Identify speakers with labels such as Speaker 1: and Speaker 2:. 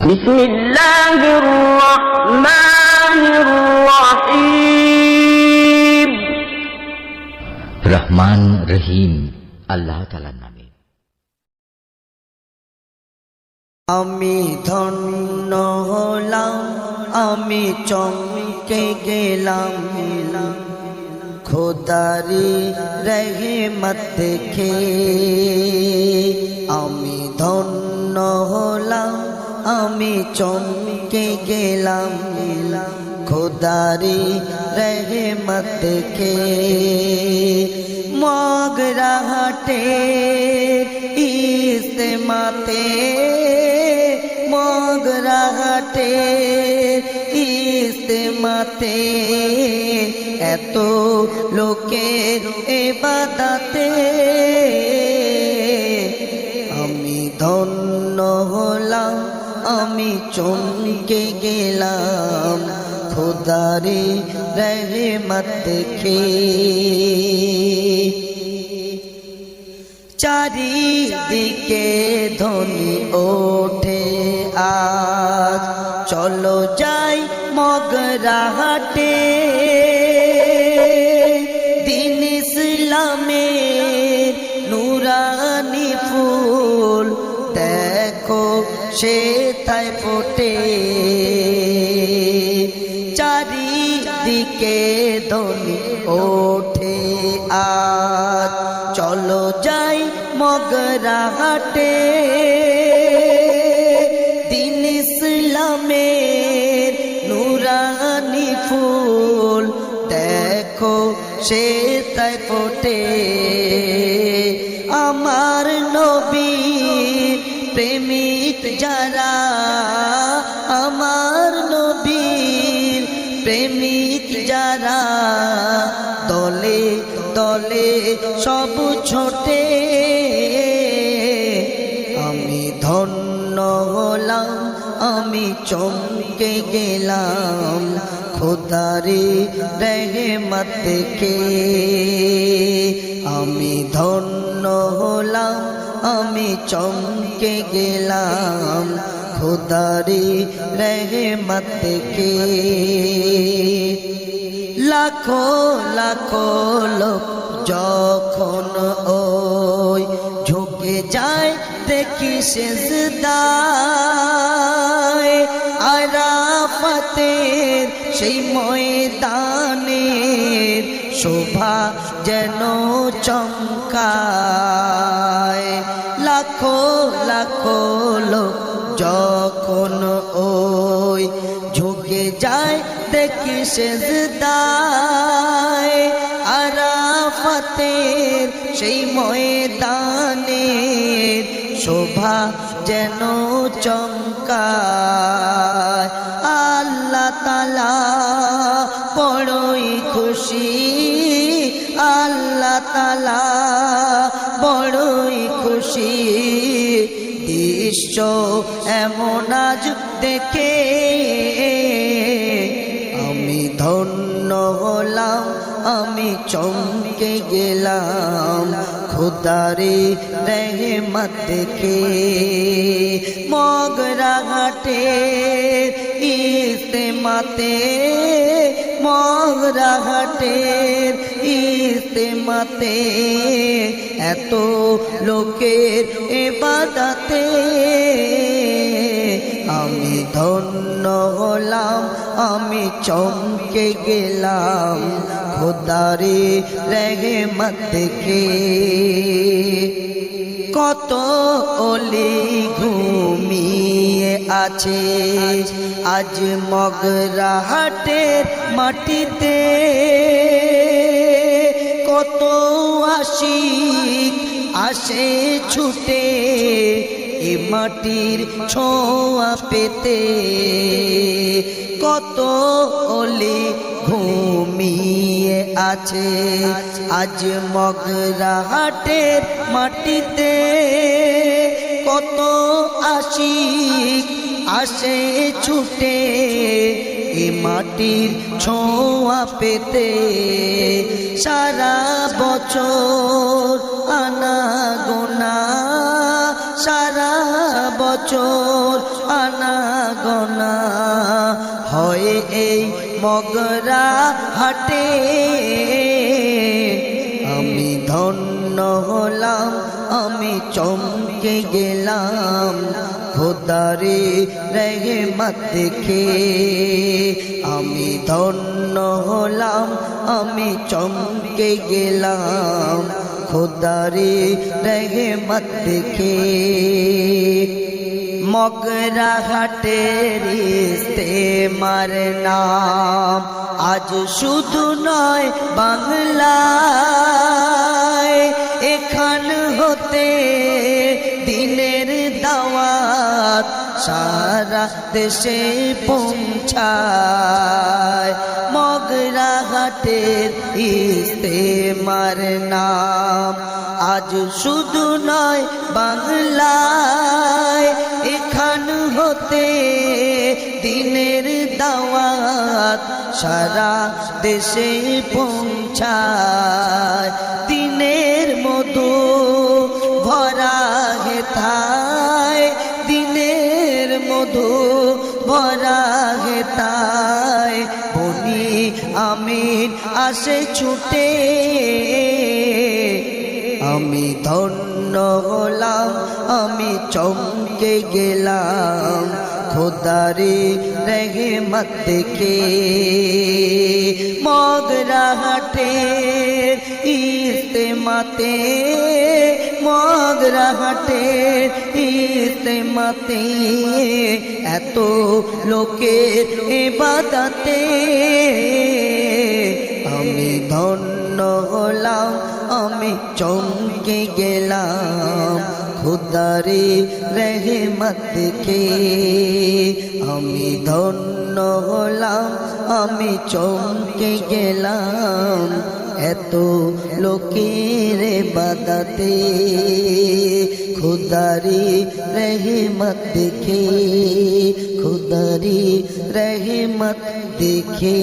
Speaker 1: بسم الله الرحمن الرحيم
Speaker 2: রহমান রহিম আল্লাহ তালার নামে
Speaker 3: আমি ধন্য হলাম আমি চমকে গেলাম খোদারি রহমত দেখে আমি ধন্য হলাম আমি চমকে গেলাম। খোদারি রহমত দেখে মগরা হাটে ইস্তেমাতে মগরা হাটে ইস্তেমাতে এত লোকের এবাদাতে আমি আমি চমকে গেলাম, খোদারি রহমত দেখে। চারিদিকে ধ্বনি ওঠে আজ, চলো যাই মগরা হাটে দিন ইসলামের নুরানি ফুল, দেখো সে তাই ফোটে। চারিদিকে দলি ওঠে আজ। চলো যাই মগরা হাটে। দিন ইসলামের নুরানি ফুল, দেখো সে তাই ফোটে। আমার নবী প্রেমিক যারা, আমার নবীর প্রেমিক যারা, দলে দলে সব ছোটে। আমি ধন্য হলাম, আমি চমকে গেলাম, খোদারি দেখে আমি ধন্য হলাম আমি চমকে গেলাম, খোদারি রহমত দেখে লাখো লাখো লোক যখন ওই ঝুঁকে যায়, দেখি সেজদায়। আরাফাতের সেই ময়দানের শোভা যেন চমকায়। লাখো লাখো লোক যখন ওই ঝুঁকে যায়, দেখি সেজদায় আরাফাতের সেই ময়দানের শোভা যেন চমকায়। আল্লাহ তালা দৃশ্য এমন আজ দেখে আমি ধন্য হলাম, আমি চমকে গেলাম, খুদারে রেহে দেখে। মগরা ঘাটে ইস্তেমাতে মগরা ঘাটের ইস্তেমাতে এত লোকের এবাদাতে আমি ধন্য হলাম, আমি চমকে গেলাম, খোদারে রহমত দেখে কত অলি ঘুমিয়ে আছে। আজ মগরা হাটের মাটিতে কত আশিক আসে ছুটে এ মাটির ছোঁয়া পেতে। কত অলি ঘুমিয়ে আছে। আজ মগরা হাটের মাটিতে কত আশিক আসে ছুটে এ মাটির ছোঁয়া পেতে। সারা বছর আনা গোনা সারা বছর আনা গনা হয় এই মগরা হাটে হলাম, আমি চমকে গেলাম। খোদারে রহমত দেখে আমি ধন্য হলাম, আমি চমকে গেলাম। খোদারে রহমত দেখে মগরা হাটের ইস্তেমার নাম। আজ শুধু নয় বাংলায় সারা দেশে পৌঁছায়। মগরা ঘাটের ইস্তেমার নাম। আজ শুধু নয় বাংলায়, এখান হতে দিনের দাওয়াত সারা দেশে পৌঁছায়। আমিন আসে ছুটে। আমি ধন্য হলাম, আমি চমকে গেলাম, খোদারে রহমত দেখে। মগরা হাটে ইস্তেমাতে মগরা হাটে ইস্তেমাতে এত লোকের এবাদাতে আমি চমকে গেলাম। খুদারে রহমত দেখে আমি ধন্য হলাম, আমি চমকে গেলাম। এত লোকের বাদাতে খুদারি রহমত দেখে, খুদারি রহমত দেখে।